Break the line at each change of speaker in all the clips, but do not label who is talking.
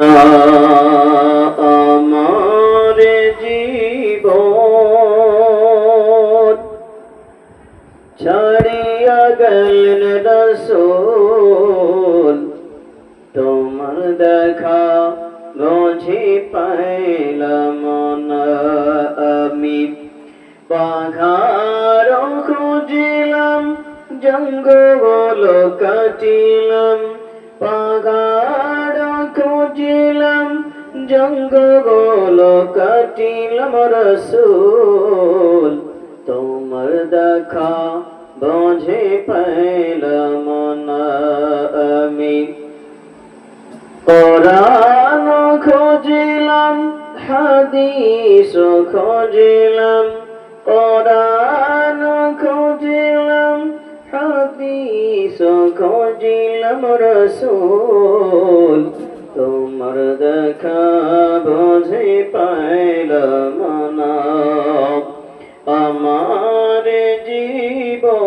আমার জীবন ছাড়িয়া গেলেন রসুল। তোমার দেখা বুঝি পাইলাম আমি। পাখার খুঁজিলাম, জঙ্গল কাটিলাম, পাহাড় খুঁজিলাম জঙ্গল কাটিলাম রসুল। তোমার দেখা বুঝে পাইলাম না আমি। কোরআন খুঁজিলাম, হাদিস খুঁজিলাম, কোরআন খুঁজিলাম, হাদিস খুঁজিলাম রসুল। তোমার দেখা বুঝে পাইলাম না আমার জীবন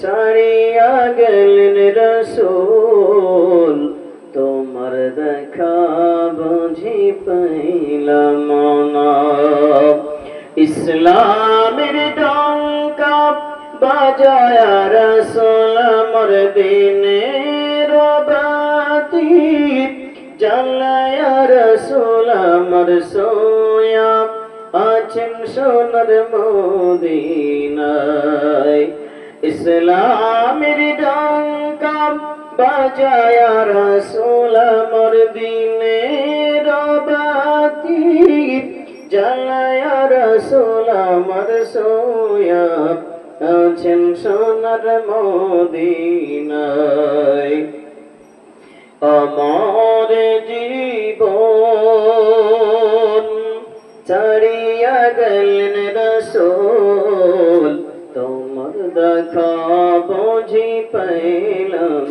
ছাড়িয়া গেলেন রসুল। তোমার দেখা বুঝি পাইলাম না ইসলামের ডঙ্কা বাজায় রসুল, আমার দিনের বাতি জ্বালায় রসুল আমার সোয়া আছেন সোনার মদিনায়। ইসলামের ডঙ্কা বাজায় রসুল আমার দিনের বাতি জ্বালায় রসুল আমার সোয়া আছেন সোনার মদিনায়। আমার জীবন ছাড়িয়া গেলেন রসোল তোমার দেখা বুঝি পাইলাম